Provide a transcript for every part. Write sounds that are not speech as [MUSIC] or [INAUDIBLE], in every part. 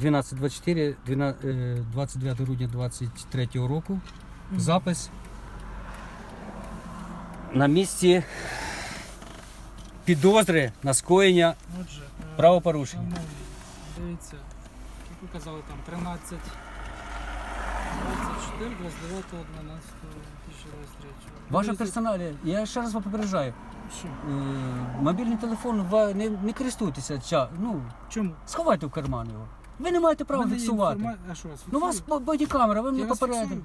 12.24, 12, е, 29 грудня 23 року. Запис на місці підозри на скоєння Отже, е, правопорушення. шановні, Дивіться, як ви казали, там 13, 24, 29, 12, 2023. Ваша Дивіться, персоналія, я ще раз вас попереджаю. Що? Е, мобільний телефон ва- не, не користуйтеся. Ча, ну, Чому? сховайте в карман його. Ви не маєте права фіксувати. А що вас Ну, у вас фіксує? бодікамера, ви мене Я вас попередили. фіксую.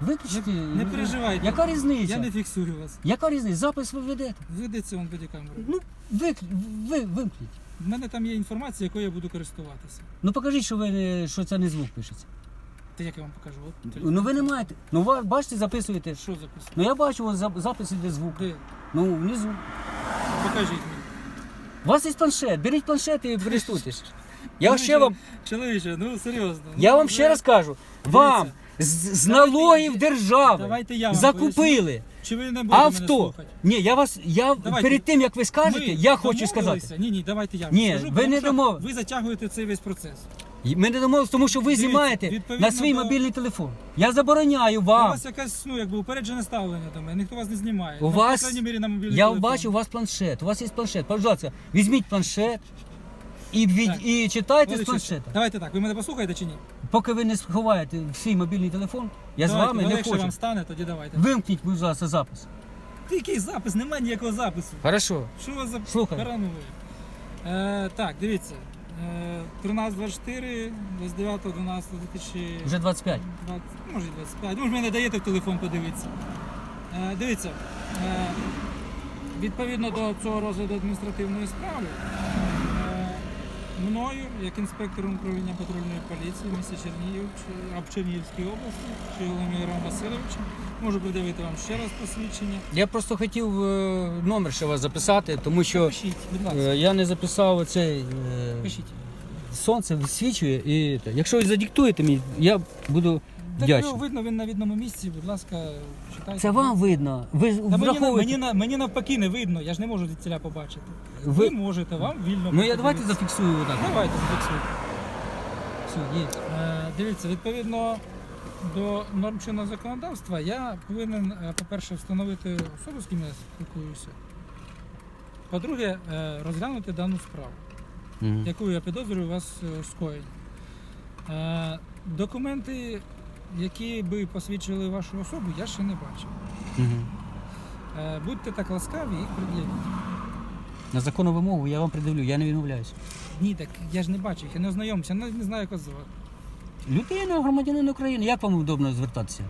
Виключите. Не переживайте. Яка різниця? Я не фіксую вас. Яка різниця? Запис ви ведете. Ведеться вам бодікамеру. Ну, виклі... ви, вимкніть. У мене там є інформація, якою я буду користуватися. Ну покажіть, що ви не- що це не звук пишеться. Та як я вам покажу? От, телефон. Ну ви не маєте. Ну ва- бачите, записуєте. Що записано? Ну я бачу, ось зап- запис іде звук. Де? Ну, внизу. Покажіть мені. У вас є планшет, беріть планшет і користуйтесь. Я Ну, ще вам, Чоловіче, ну серйозно. я Ну, вам ще раз кажу, вам з, з налогів держави Давайте я вам закупили Чи ви не будете мене авто. слухати? Ні, я вас, я Давайте. перед тим як ви скажете, Ми я хочу домовилися? сказати. Ні, ні, давайте я вам Ні, скажу, ви тому не що Ви затягуєте цей весь процес. Ми не домовилися, тому що ви Дивіться, знімаєте відповідно на свій до- мобільний телефон. Я забороняю У вам. вас якась, ну, якби упереджене ставлення до мене, ніхто вас не знімає. У Ну, вас- крайній мірі, на мобільний Я телефон. бачу, у вас планшет. У вас є планшет. Пожалуйста, візьміть планшет і, від, Так. і читайте з Олексій, планшета. Давайте так, ви мене послухаєте чи ні? Поки ви не сховаєте свій мобільний телефон, я з давайте, вами ну, не якщо хочу. вам стане, тоді давайте. Вимкніть, будь ласка, запис. Ти який запис? Немає ніякого запису. Хорошо. Що у вас за Слухай. Е, так, дивіться. Е, 13.24, 29, 12, 2000... Вже 25. 20, може 25. Ви ж мені даєте в телефон подивитися. Е, дивіться, е, відповідно до цього розгляду адміністративної справи, мною, як інспектором управління патрульної поліції в місті Чернігів, чи- а Чернігівській області, Володимиром Васильовичем, можу придивити вам ще раз посвідчення. Я просто хотів е, номер ще вас записати, тому що Пишіть, будь ласка, е, я не записав цей. е, пишіть. Сонце висвічує і те. якщо ви задиктуєте мені, я буду Так його вдячний. видно, він на видному місці, будь ласка, читайте. Це вам видно. Ви Та мені, на- враховуєте. мені, на- мені навпаки не видно, я ж не можу від ціля побачити. Ви, Ви... можете, вам вільно. Ну я давайте подивитися. зафіксую отак. Давайте зафіксуйте. Все, є. Е, дивіться, відповідно до норм чинного законодавства, я повинен, е, по-перше, встановити особу, з ким я спілкуюся. По-друге, е, розглянути дану справу, Мгм. яку я підозрюю у вас е. Е, документи, які би посвідчили вашу особу, я ще не бачив. Мгм. Е, будьте так ласкаві, їх пред'явіть. На законну вимогу я вам придивлю, я не відмовляюся. Ні, так я ж не бачив, я не ознайомився, не, не знаю, як вас звати. Людина, громадянин України, як вам удобно звертатися?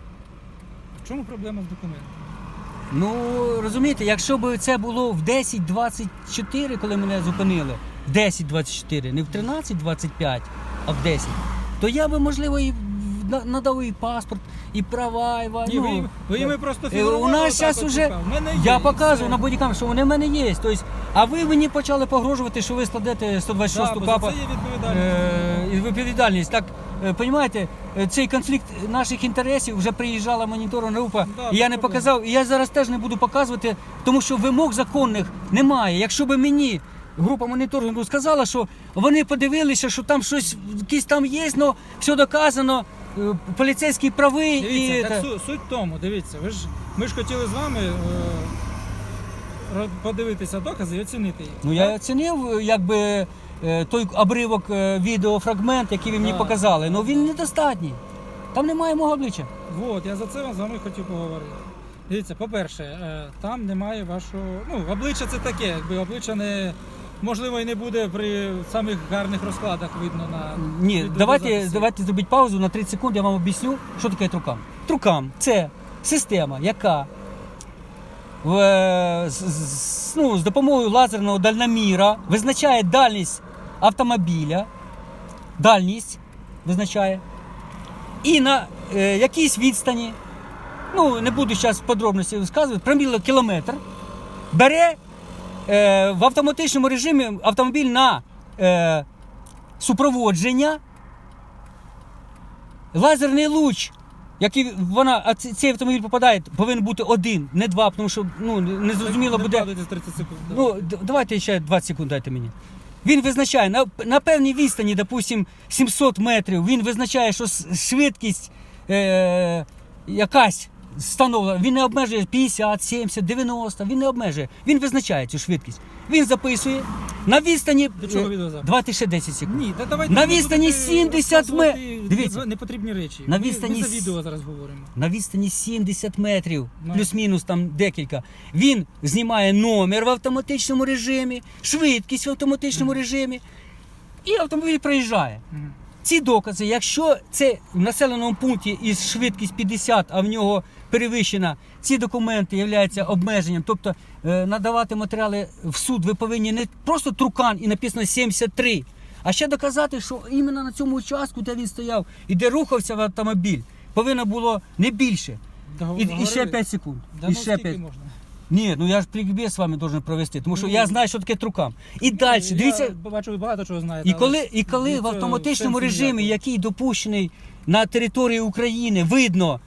В чому проблема з документами? Ну, розумієте, якщо б це було в 10.24, коли мене зупинили, в 10.24, не в 13.25, а в 10, то я би, можливо, і на- надав і паспорт, і права, і ва- Ні, ну, ви, ви їми просто Е, фігурували У нас отак зараз от, уже типа, в мене є, я показую все. на бодікам, що вони в мене є. Тобто, а ви мені почали погрожувати, що ви складете 126 Да, бо капа це є відповідальність. е, і відповідальність. Так, е, понімаєте, е, цей конфлікт наших інтересів вже приїжджала моніторна група, Да, і я без не проблем. показав, і я зараз теж не буду показувати, тому що вимог законних немає. Якщо би мені. Група моніторингу сказала, що вони подивилися, що там щось якісь там є, але все доказано, е, поліцейські правий Дивіться, і так су- суть в тому, дивіться, ви ж ми ж хотіли з вами е, ро- подивитися докази і оцінити їх. Ну я оцінив, якби е, той обривок е, відеофрагмент, який ви мені Да. показали. Ну він недостатній. Там немає мого обличчя. От, я за це з вами хотів поговорити. Дивіться, по-перше, е, там немає вашого. Ну, обличчя це таке, якби обличчя не. Можливо, і не буде при самих гарних розкладах видно на Ні, давайте, давайте зробіть паузу на 30 секунд, я вам об'ясню, що таке трукам. Трукам це система, яка в, з, з- ну, з допомогою лазерного дальноміра визначає дальність автомобіля, дальність визначає. І на е, якійсь відстані, ну не буду зараз подробності розказувати, проміло кілометр, бере е, в автоматичному режимі автомобіль на е, супроводження. Лазерний луч, який вона, а цей автомобіль попадає, повинен бути один, не два, тому що ну, не зрозуміло Не буде. вкладайтесь 30 секунд. Ну, д- давайте ще 20 секунд дайте мені. Він визначає на, на певній відстані, допустим, 700 метрів, він визначає, що с- швидкість е, якась встановлена. Він не обмежує 50, 70, 90, він не обмежує. Він визначає цю швидкість. Він записує на відстані До чого е, відеозапис? давайте ще 10 секунд. Ні, та давайте На не відстані будете 70 розказувати ме- Дивіться. непотрібні речі. На Ми- відстані Ми за с- відео зараз говоримо. На відстані 70 метрів, Ну. плюс-мінус там декілька. Він знімає номер в автоматичному режимі, швидкість в автоматичному режимі, і автомобіль проїжджає. Мгм. Ці докази, якщо це в населеному пункті із швидкість 50, а в нього перевищена, ці документи являються обмеженням. Тобто е, надавати матеріали в суд ви повинні не просто трукан і написано 73, а ще доказати, що іменно на цьому участку, де він стояв і де рухався в автомобіль, повинно було не більше. І, і ще 5 секунд. Да і ну, ще 5. можна? Ні, ну я ж плікбез з вами должен провести, тому що Ну, я знаю, що таке трукам. І далі, Я дивіться, бачу, ви багато чого знаєте. і коли, і коли в автоматичному режимі, який допущений на території України, видно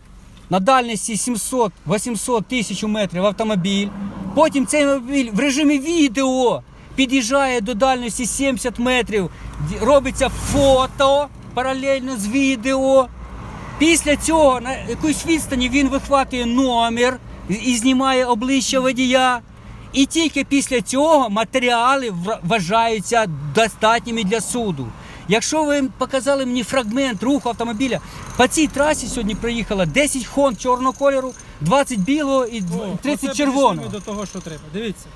на дальності 700-800 тисяч метрів автомобіль, потім цей автомобіль в режимі відео під'їжджає до дальності 70 метрів, робиться фото паралельно з відео. Після цього на якусь відстані він вихватує номер і знімає обличчя водія. І тільки після цього матеріали вважаються достатніми для суду. Якщо ви показали мені фрагмент руху автомобіля, по цій трасі сьогодні проїхало 10 хон чорного кольору, 20 білого і О, 30 оце червоного. до того, що треба. Дивіться.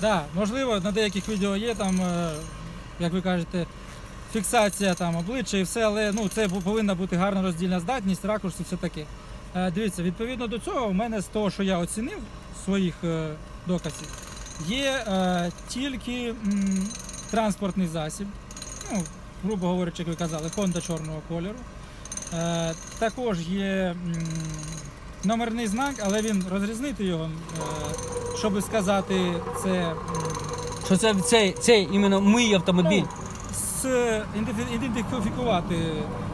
Да, можливо, на деяких відео є там, е, як ви кажете, фіксація там обличчя і все, але ну, це бу- повинна бути гарна роздільна здатність, ракурс і все таке. Е, Дивіться, відповідно до цього, в мене з того, що я оцінив своїх е, доказів, є е, тільки м, транспортний засіб, ну, грубо говорячи, як ви казали, Honda чорного кольору. Е, також є номерний знак, але він розрізнити його, е, щоб сказати це Що це цей, цей іменно мій автомобіль. ну, ідентифікувати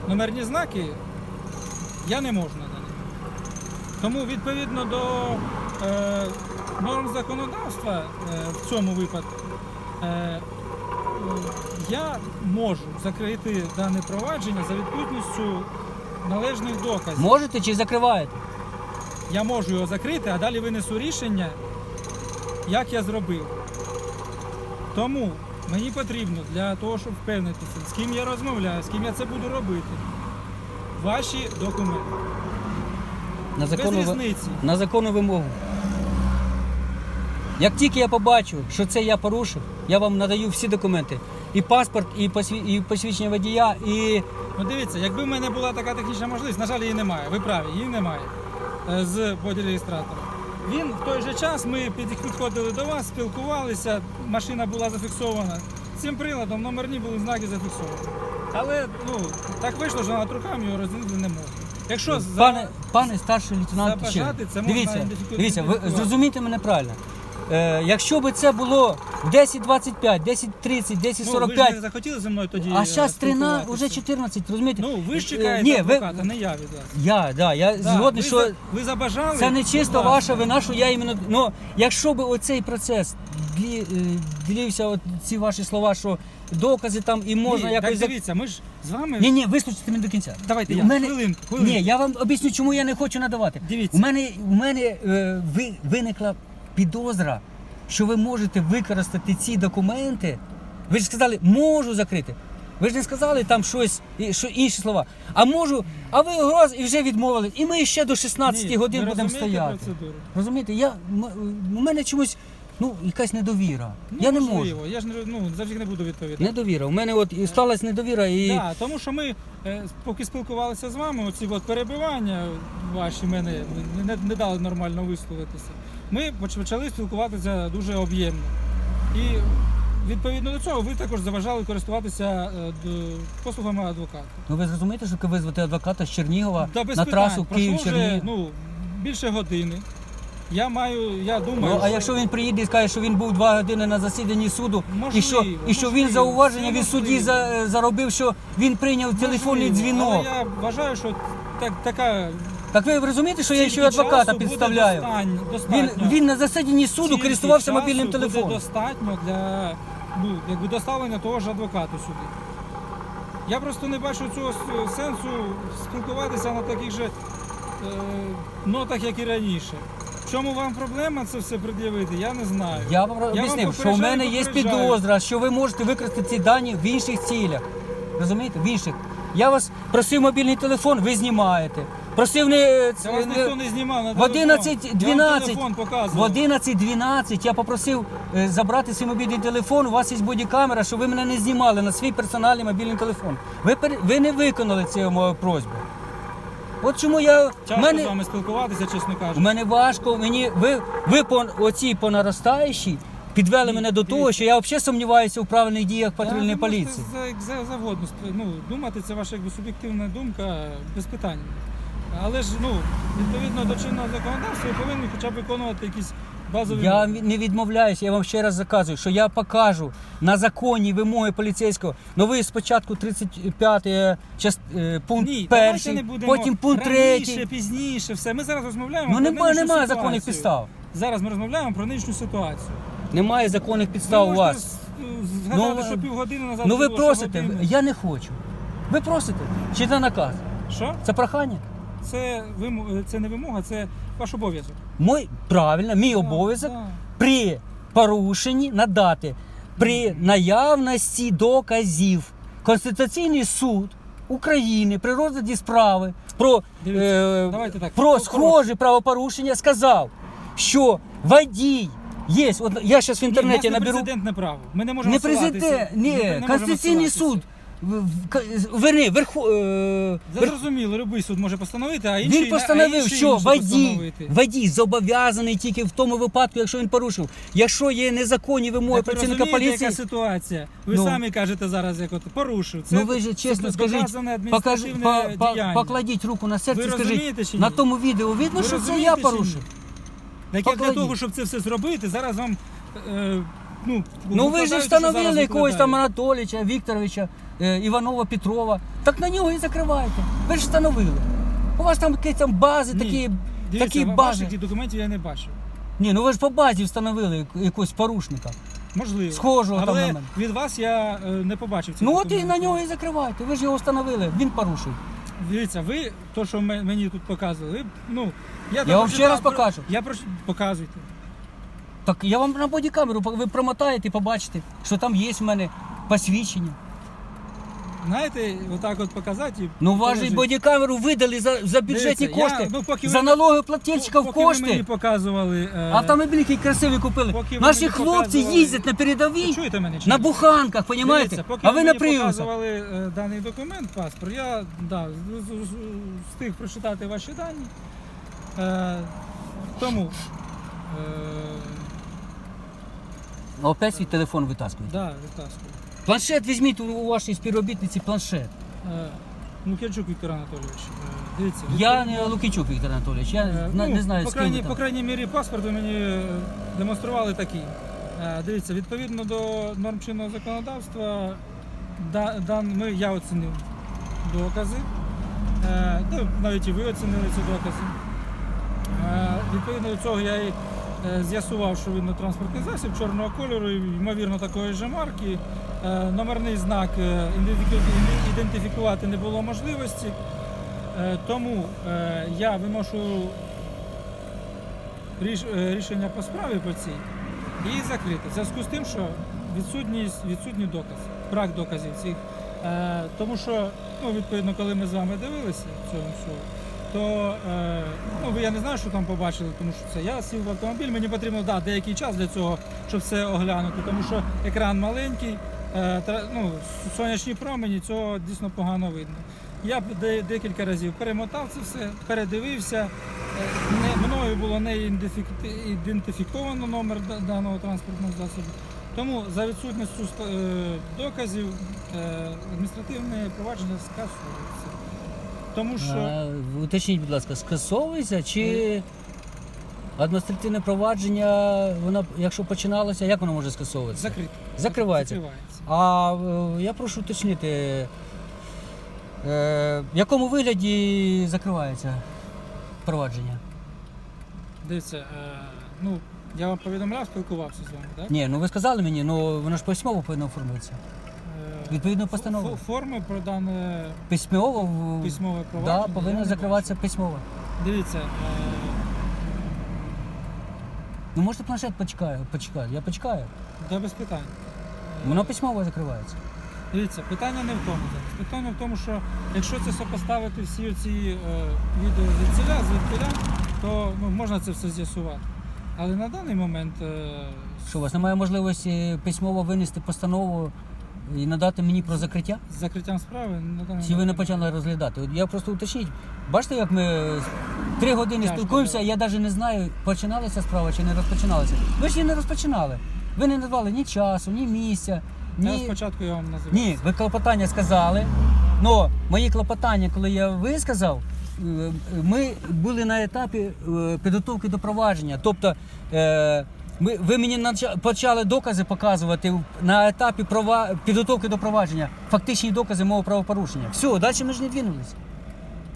номерні знаки я не можу на даний. Тому відповідно до е, норм законодавства е, в цьому випадку е, я можу закрити дане провадження за відсутністю належних доказів. Можете чи закриваєте? Я можу його закрити, а далі винесу рішення, як я зробив. Тому мені потрібно для того, щоб впевнитися, з ким я розмовляю, з ким я це буду робити. Ваші документи. На Без законну, ви- різниці. на законну вимогу. Як тільки я побачу, що це я порушив, я вам надаю всі документи. І паспорт, і, посві- і посвідчення водія, і Ну дивіться, якби в мене була така технічна можливість, на жаль, її немає. Ви праві, її немає е, з бодіреєстратором. Він в той же час ми під- підходили до вас, спілкувалися, машина була зафіксована. Цим приладом номерні були знаки зафіксовані. Але ну, так вийшло, що над руками його розділити не можна. Якщо за- пане, пане старший лейтенант, це можна дивіться, ідентифікувати. дивіться, ви зрозумійте мене правильно. Е, якщо б це було в 10.25, 10.30, ну, ви ж 10.45, не захотіли зі мною тоді. а е, зараз 13, вже спілкуватися? 14, розумієте? Ну, ви ж Е, чекаєте Ні, ви, адвоката, не я від вас. я, да, я Да, згодний, ви, що за- ви забажали. Це не чисто ваша вина, що я іменно. Ну, якщо б оцей процес длі, е, от ці ваші слова, що докази там і можна Ні, якось. так дивіться, ми ж з вами. Ні, ні, вислухайте мене до кінця. Давайте У я. мене- Хвилинку, хвилинку. Ні, я вам об'ясню, чому я не хочу надавати. Дивіться. У мене, у мене е, ви, виникла підозра, що ви можете використати ці документи. Ви ж сказали, можу закрити. Ви ж не сказали там щось, що інші слова. А можу, а ви раз і вже відмовили. І ми ще до 16 Ні, годин будемо розумієте стояти. процедуру? Розумієте, я, м- у мене чомусь ну, якась недовіра. Ну, я не можливо, можу. Я ж не ну, завжди не буду відповідати. Недовіра. У мене от і сталася недовіра і. Да, тому що ми, е, поки спілкувалися з вами, оці от перебивання ваші мене не, не, не дали нормально висловитися. Ми поч- почали спілкуватися дуже об'ємно. І відповідно до цього ви також заважали користуватися е, послугами адвоката. Ну ви зрозумієте, що визвати адвоката з Чернігова Та без на питань. трасу Київ Чернігів. ну, більше години. Я маю, я думаю, Ну, а що- якщо він приїде і скаже, що він був два години на засіданні суду, і що, і що він зауваження від судді за, заробив, що він прийняв телефонний Можливо, дзвінок. Але я вважаю, що так, така Так ви розумієте, що я ще й адвоката буде підставляю? Він, він на засіданні суду користувався часу мобільним буде телефоном. достатньо для ну, якби доставлення того ж адвоката сюди. Я просто не бачу цього с- сенсу спілкуватися на таких же е, нотах, як і раніше. В чому вам проблема це все пред'явити, я не знаю. Я вам об'яснив, що в попереджаю, мене є попереджаю. підозра, що ви можете використати ці дані в інших цілях. Розумієте? В інших. Я вас просив мобільний телефон, ви знімаєте. Просив не, Це вас ніхто не знімав на в телефон. 11.12 Я вам телефон в показував. 11.12 я попросив е, забрати свій мобільний телефон. У вас є бодікамера, щоб ви мене не знімали на свій персональний мобільний телефон. Ви, ви не виконали цю мою просьбу. От чому я. мене, з вами спілкуватися, чесно у кажучи. мене важко, мені ви, ви по оцій по наростаючій підвели мене до того, що я взагалі сумніваюся у правильних діях патрульної поліції. Як за, завгодно сп- ну, думати, це ваша якби, суб'єктивна думка без питань. Але ж ну, відповідно до чинного законодавства ви повинні хоча б виконувати якісь базові Я не відмовляюся, я вам ще раз заказую, що я покажу на законні вимоги поліцейського. Ну ви спочатку 35 е, част, е, пункт Ні, давайте перший, не будемо потім пункт раніше, третій. пізніше, все. Ми зараз розмовляємо Ну про немає, нинішню немає ситуацію. законних підстав. Зараз ми розмовляємо про нинішню ситуацію. Немає законних підстав у можете вас. з- згадати, Ну, що півгодини назад Ну ви було, що просите, годину. я не хочу. Ви просите? Чи це наказ? Що? Це прохання? Це, вимо- це не вимога, це ваш обов'язок. Мой правильно, мій Так, обов'язок так. при порушенні надати при наявності доказів Конституційний суд України при розгляді справи про, Дивіться, е, так, про схожі правопорушення сказав, що водій є. От я зараз в Ні, інтернеті в нас не наберу. президентне право. Ми не можемо Не президент, ні, не Конституційний суд. Верни, верху, е, зрозуміло, любий суд може постановити, а інший, Він постановив, а інший що може водій, постановити. водій зобов'язаний тільки в тому випадку, якщо він порушив. Якщо є незаконні вимоги Так ви працівника розумієте, поліції, яка ситуація? Ви Ну. самі кажете зараз, як от порушив. Це, ну ви ж чесно скажіть, доказане адміністративне по- по- діяння. покладіть руку на серце, Ви скажіть, розумієте чи ні? на тому відео видно, Ви що це розумієте я чи порушив. Так як для Покладіть. того, щоб це все зробити, зараз вам. Е, ну, Ну ви ж викладають, що встановили зараз якогось там викладають. Анатолійовича, Вікторовича, Іванова, Петрова. Так на нього і закривайте. Ви ж встановили. У вас там якісь там бази, Ні. такі, Дивіться, такі ва- бази. ваших документів я не бачив. Ні, ну ви ж по базі встановили якогось порушника. Можливо. Схожого там Але на мене. від вас я е, не побачив цих Ну от і на нього і закривайте. Ви ж його встановили, він порушив. Дивіться, ви то, що ме- мені тут показували, ви, ну я, Я вам ще раз про- покажу. Я прошу, показуйте. Так я вам на бодікамеру ви промотаєте і побачите, що там є в мене посвідчення. Знаєте, отак от показати. і Ну, вас же положити. бодікамеру видали за, за бюджетні Дивіться, я- кошти, ну, поки за ви- налоги плательщиків Поки ви кошти. мені показували. е, Автомобіль, який красивий купили. Поки ви Наші мені хлопці показували- їздять на передовій Чуєте мене? чи на ні? буханках, понімаєте? Дивіться, поки А ви на мені приусах. показували е, даний документ, паспорт, я да, з- з- з- встиг прочитати ваші дані. Е, тому. Е, Опять свій телефон витаскують. да, витаскую. Планшет візьміть у- у вашій співробітниці планшет. Е, Лук'янчук Віктор Анатолійович. е, Дивіться. Я не Лукічук Віктор Анатолійович, я Е, ну, не знаю, по з ким крайній, по там. крайній мірі паспорт ви мені е, демонстрували такий. Е, Дивіться, відповідно до норм чинного законодавства, да, дан, ми, я оцінив докази. Е, ну, навіть і ви оцінили ці докази. Е, Відповідно до цього я і е, з'ясував, що він транспортний засіб чорного кольору, і, ймовірно, такої ж марки. Е, Номерний знак е, ідентифікувати не було можливості. Е, Тому я виношу рішення по справі по цій і закрити. В зв'язку з тим, що відсутність, відсутні докази, брак доказів цих. Тому що, ну, відповідно, коли ми з вами дивилися цього всього, то ну, я не знаю, що там побачили, тому що це я сів в автомобіль, мені потрібно да, деякий час для цього, щоб все оглянути, тому що екран маленький, ну, сонячні промені, цього дійсно погано видно. Я декілька разів перемотав це все, передивився. Е, мною було не ідентифіковано номер даного транспортного засобу. Тому за відсутністю е, доказів е, адміністративне провадження скасовується. Тому що Уточніть, будь ласка, скасовується чи адміністративне провадження, воно, якщо починалося, як воно може скасовуватися? закрите. Закривається. Закривається. А е, я прошу уточнити, е, в якому вигляді закривається провадження? Дивіться, е, ну, Я вам повідомляв, спілкувався з вами, так? Ні, ну ви сказали мені, ну воно ж письмово повинно оформитися. Е, Відповідно фо- постанови. Форми про дане Письмово в- письмове да, провадження. я повинно не закриватися письмово. бачу. Дивіться, е, Ну можете планшет почекаю, почекати. Я почекаю. да без питань. Воно письмово закривається. Дивіться, питання не в тому зараз. Питання в тому, що якщо це сопоставити всі ці е, відео звідсіля, звідкіля, то ну, можна це все з'ясувати. Але на даний момент е, Що у вас немає можливості письмово винести постанову і надати мені про закриття? з закриттям справи на даний Чи ви не момент- почали розглядати? От я просто уточніть. Бачите, як ми три години Тяжко, спілкуємося, да. я навіть не знаю, починалася справа чи не розпочиналася. Ви ж її не розпочинали. Ви не назвали ні часу, ні місця, Та ні. спочатку я вам називаю. Ні, ви клопотання сказали. Но мої клопотання, коли я висказав, е, ми були на етапі е, підготовки до провадження. Тобто е, ми, ви мені нача- почали докази показувати на етапі прова, підготовки до провадження, фактичні докази мого правопорушення. Все, далі ми ж не двинулися.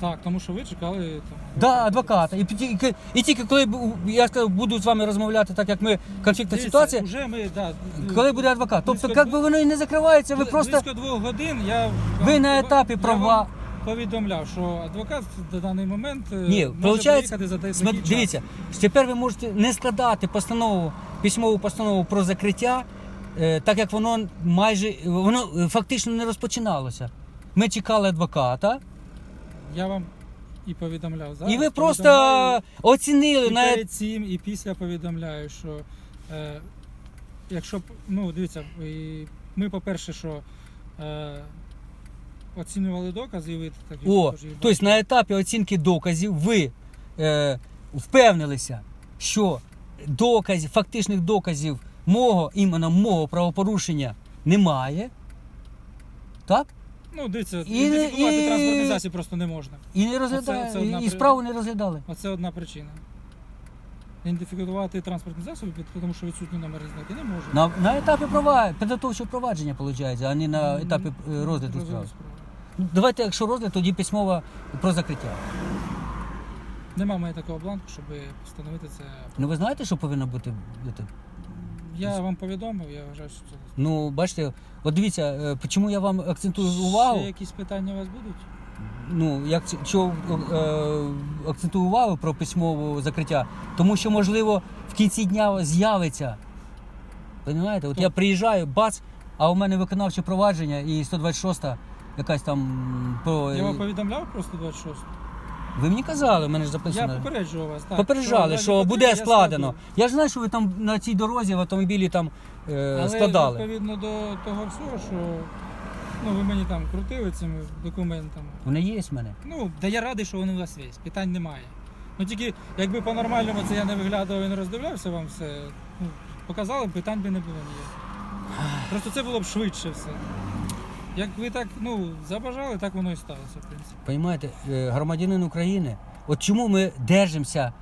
Так, тому що ви чекали там. Да, адвоката. І тільки, і тільки коли бу- я сказав, буду з вами розмовляти, так як ми конфліктна Дивіться, ситуація, Вже ми, да, коли буде адвокат. Тобто, близько як би воно і не закривається, ви бли- просто. близько двох годин я Ви на етапі я права- вам повідомляв, що адвокат на даний момент е, Ні, може виходить, приїхати за такий час. дивіться, тепер ви можете не складати постанову, письмову постанову про закриття, е, так як воно майже воно е, фактично не розпочиналося. Ми чекали адвоката, Я вам і повідомляв зараз. і ви просто оцінили і на перед цим, і після повідомляю, що е, якщо б- ну дивіться, і ми, по-перше, що е, оцінювали докази, і ви так О, також їх тобто на етапі оцінки доказів ви е, впевнилися, що доказів, фактичних доказів мого іменно мого правопорушення немає. Так? Ну, дивіться, І- ідентифікувати і- транспортний засіб просто не можна. І не розглядали, Оце- це одна і, і при- справу не розглядали. Оце одна причина. Ідентифікувати транспортний засіб, тому що відсутні номери знаки не можна. На, на етапі права, підготовчого провадження, виходить, а не на етапі е, розгляду справи. Ну, Давайте, якщо розгляд, тоді письмово про закриття. Нема в мене такого бланку, щоб встановити це. Ну ви знаєте, що повинно бути? Я вам повідомив, я вважаю, що це. Ну, бачите, от дивіться, е, чому я вам акцентую увагу. Ще якісь питання у вас будуть? Ну, як ці- що е, акцентую увагу про письмове закриття, тому що, можливо, в кінці дня з'явиться. Понимаєте? От я приїжджаю, бац, а у мене виконавче провадження і 126 якась там про. Я вам повідомляв про 126. Ви мені казали, в мене ж Я записано. попереджував вас. Так, Попереджали, що разі буде потреби я складено. складу. Я ж знаю, що ви там на цій дорозі в автомобілі там е, Але складали. відповідно до того всього, що ну, ви мені там крутили цими документами. Вони є в мене. Ну, да я радий, що вони у вас є. Питань немає. Ну тільки якби по-нормальному це я не виглядав і не роздивлявся вам все, ну, показали, б, питань би не було ніяких. Просто це було б швидше все. Як ви так ну, забажали, так воно і сталося, в принципі. Понимаєте, е, громадянин України, от чому ми держимося,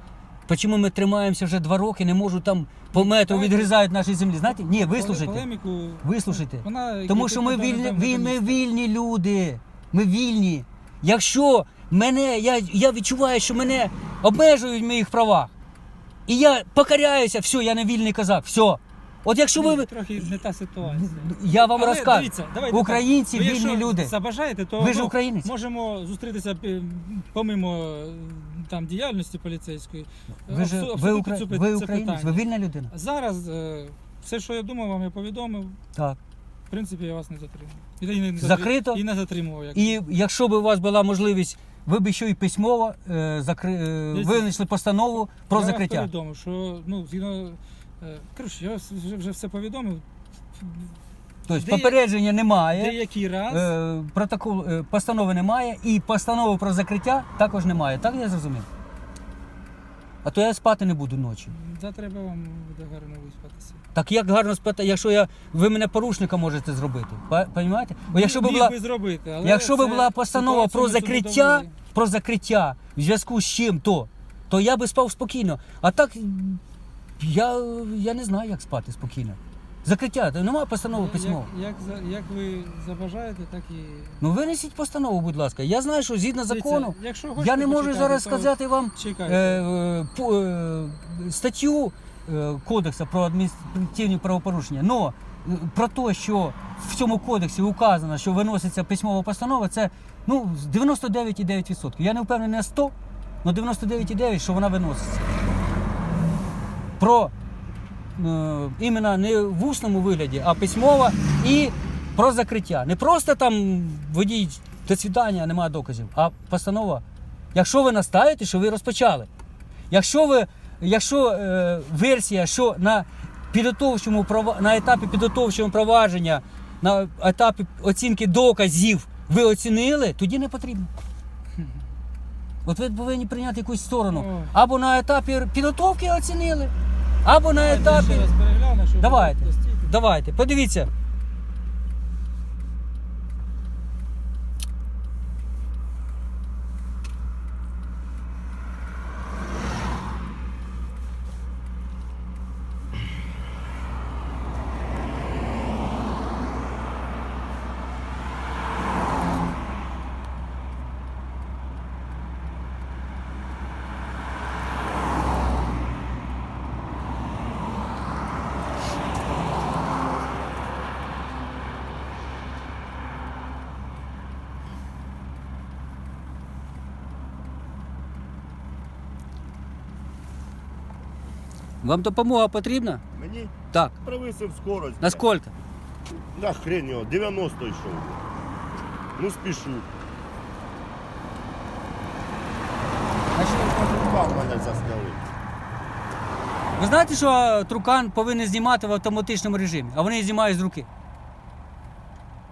чому ми тримаємося вже два роки, не можуть там по метру відрізають наші землі. Знаєте? Ні, вислухайте. Полеміку, Вислухайте. вона, Тому що ми вільні, напевно, ми вільні люди. Ми вільні. Якщо мене, я, я відчуваю, що мене обмежують в моїх правах. І я покоряюся, все, я не вільний козак, все. От якщо ви. Трохи не та ситуація. Я вам розкажу. Українці так. Вільні люди. Забажаєте, то Ви ж ну, українець. можемо зустрітися е, помимо е, там діяльності поліцейської. Ви, ж, ви, обсудити укра... цю- ви українець, ви вільна людина. Зараз е, все, що я думав, вам я повідомив. Так. В принципі, я вас не затримав. І не, Закрито? І не затримував. Як І якщо б у вас була можливість, ви б ще й письмово е, закри... е, винесли постанову про я закриття. вас повідомив, що ну, згідно. Е, Коротше, я вже, вже все повідомив. Тобто попередження немає, Деякий раз. е, протокол е, постанови немає, і постанови про закриття також немає. Так я зрозумів? А то я спати не буду ночі. Да, треба вам буде гарно виспатися. Так як гарно спати, якщо я ви мене порушника можете зробити. Па- Понімаєте? Бо якщо б Міг була би зробити, але Якщо би це була постанова про закриття, довели. про закриття в зв'язку з чим то, то я би спав спокійно. А так я, я не знаю, як спати спокійно. Закриття, то немає постанови Як- Як, як ви забажаєте, так і. Ну винесіть постанову, будь ласка. Я знаю, що згідно Дивіться, закону, якщо я не можу почекати, зараз то сказати вам Чекайте. е, е, по- е, статтю е, кодексу про адміністративні правопорушення. Но е, про те, що в цьому кодексі указано, що виноситься письмова постанова, це ну, з 99,9%. Я не впевнений на 100, але 99,9%, що вона виноситься. Про е, іменно не в усному вигляді, а письмово і про закриття. Не просто там водій до свідання, немає доказів, а постанова. Якщо ви настаєте, що ви розпочали. Якщо ви, якщо е, версія, що на підготовчому на етапі підготовчого провадження, на етапі оцінки доказів ви оцінили, тоді не потрібно. От ви повинні прийняти якусь сторону. Або на етапі підготовки оцінили, або на етапі. Давайте. Давайте, подивіться. Вам допомога потрібна? Мені Так. превисив скорость. На скільки? На хрен його, 90 йшов. Ну спішу. Рукав мене засняли. Ви знаєте, що трукан повинен знімати в автоматичному режимі, а вони знімають з руки.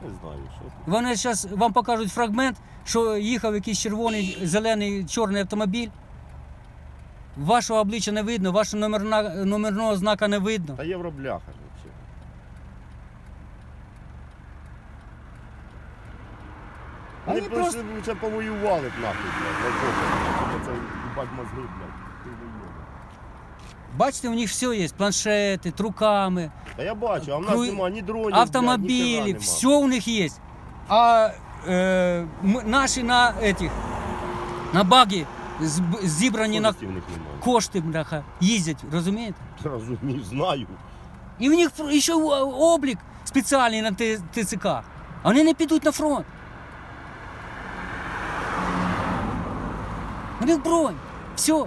Не знаю, що. це. Вони зараз вам покажуть фрагмент, що їхав якийсь червоний, зелений, чорний автомобіль. Вашого обличчя не видно, вашого номерна, номерного знака не видно. Та євробляха ж взагалі. Вони Вони просто просто- повоювали б нахуй, блядь. на жопу. Це їбать мозги, блядь. Ти. Бачите, у них все є: планшети, труками, Та я бачу, а в нас Круї- нема ні дронів, блядь, ніхера автомобілі, нема. все у них є. А е, м- наші на, этих, на баги зб- зібрані на Совісті в них немає. кошти бляха, їздять, розумієте? [LAUGHS] Розумію, знаю. І в них ще о- облік спеціальний на Т- ТЦК. А вони не підуть на фронт. У них бронь. Все.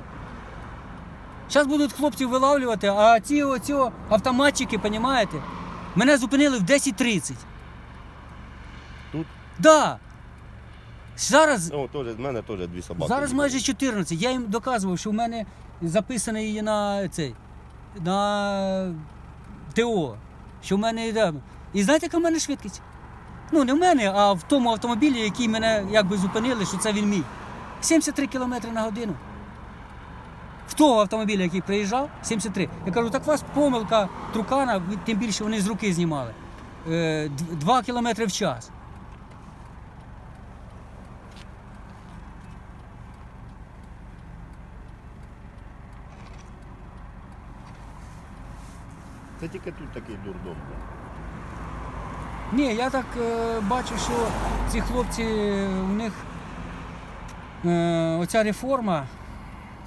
Зараз будуть хлопців вилавлювати, а ці оці автоматчики, розумієте, мене зупинили в 10.30. Тут? Да. Зараз, О, теж, в мене теж дві собаки. зараз майже 14. Я їм доказував, що в мене записаний її на цей. На ТО. Що в мене йде. І знаєте, яка в мене швидкість? Ну, не в мене, а в тому автомобілі, який мене якби зупинили, що це він мій. 73 км на годину. В того автомобіля, який приїжджав, 73. Я кажу, так у вас помилка трукана, тим більше вони з руки знімали. 2 км в час. Це тільки тут такий дурдом. Ні, я так е, бачу, що ці хлопці, у них е, оця реформа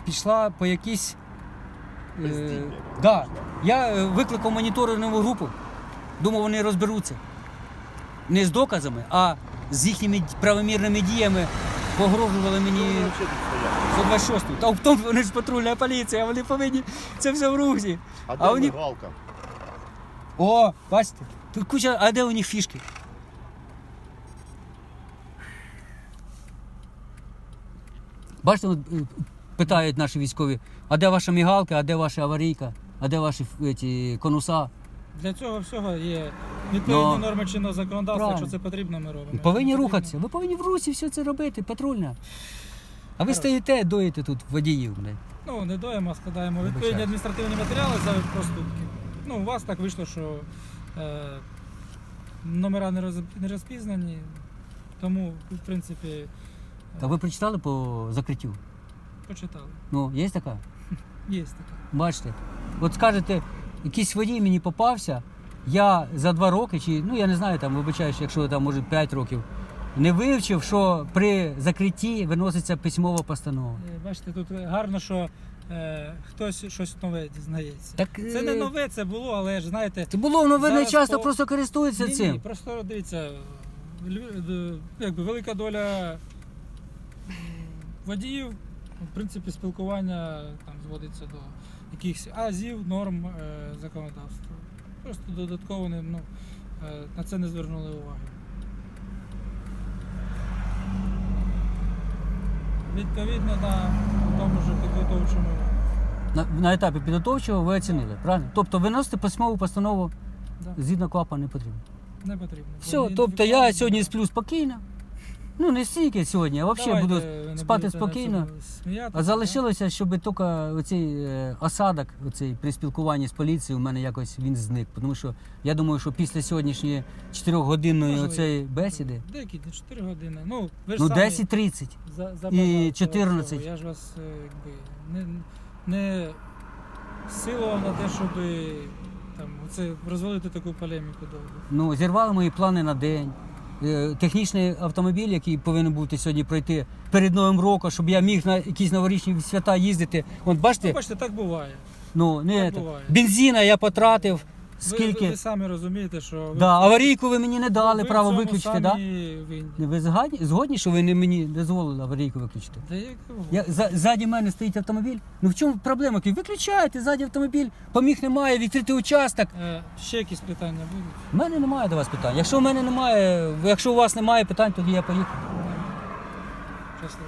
пішла по якійсь. Е, Бездіння, да. Я е, викликав моніторингову групу. Думав, вони розберуться. Не з доказами, а з їхніми правомірними діями погрожували мені Ну, взагалі тут стоять. 126 Та в тому вони ж патрульна поліція, вони повинні це все в русі. А, А де вони- мигалка? О, бачите, тут куча, а де у них фішки? Бачите, от, е, питають наші військові, а де ваша мігалка, а де ваша аварійка, а де ваші ті, конуса? Для цього всього є відповідні Ну, норми чинного законодавства. правильно. Якщо це потрібно, ми робимо. Повинні Якщо рухатися. Ви повинні в русі все це робити, патрульна. А ви стоїте, доїте тут водіїв. блядь. Ну, не доїмо, а складаємо відповідні адміністративні матеріали за проступки. Ну, у вас так вийшло, що е, номера не, роз, не розпізнані, тому, в принципі, е, Та ви прочитали по закриттю? почитали. Ну, є така? [LAUGHS] Є таке. Бачите, от скажете, якийсь водій мені попався, я за два роки, чи ну я не знаю, там вибачаюсь, якщо там може 5 років, не вивчив, що при закритті виноситься письмова постанова. Е, Бачите, тут гарно, що е, хтось щось нове дізнається. Так, Це не е, нове, це було, але ж знаєте. Це було в новини Зараз часто по- просто користуються Ні, цим. ні, просто дивіться, якби велика доля м, водіїв, в принципі, спілкування там зводиться до якихось азів, норм е, законодавства. Просто додатково не, ну, е, на це не звернули уваги. Відповідно на тому ж підготовчому. На, на етапі підготовчого ви оцінили, правильно? Тобто виносити письмову постанову Да, згідно КЛАПа не потрібно. не потрібно. Все, тобто я сьогодні сплю спокійно. Ну, не стільки сьогодні, а взагалі Давайте буду не спати на спокійно. цьому сміятися, А залишилося, щоб тільки оцей е, осадок, оцей при спілкуванні з поліцією, у мене якось він зник. Тому що я думаю, що після сьогоднішньої 4-годинної Можливо. оцеї бесіди, Деякі 4 години. Ну, ви ж ну самі 10-30. за, забажали і цього 14. всього. Я ж вас е, якби не, не силував на те, щоб там, оце, розвалити таку полеміку довго. Ну, зірвали мої плани на день. Е, Технічний автомобіль, який повинен бути сьогодні пройти перед Новим роком, щоб я міг на якісь новорічні свята їздити. От бачите, Ну, бачите, так буває. ну не так це. буває. бензина я потратив. Скільки? ви, ви самі розумієте, що ви, Да, аварійку ви мені не дали ви в право цьому виключити, самі да? винні. Ви згодні, згодні, що ви не мені дозволили аварійку виключити? Та як ви? Я, за, ззаді мене стоїть автомобіль. Ну в чому проблема? Кажу, Виключайте ззаді автомобіль, поміг немає, відкритий участок. Е, ще якісь питання будуть? У мене немає до вас питань. Якщо у мене немає, якщо у вас немає питань, тоді я поїхав. Щасливо.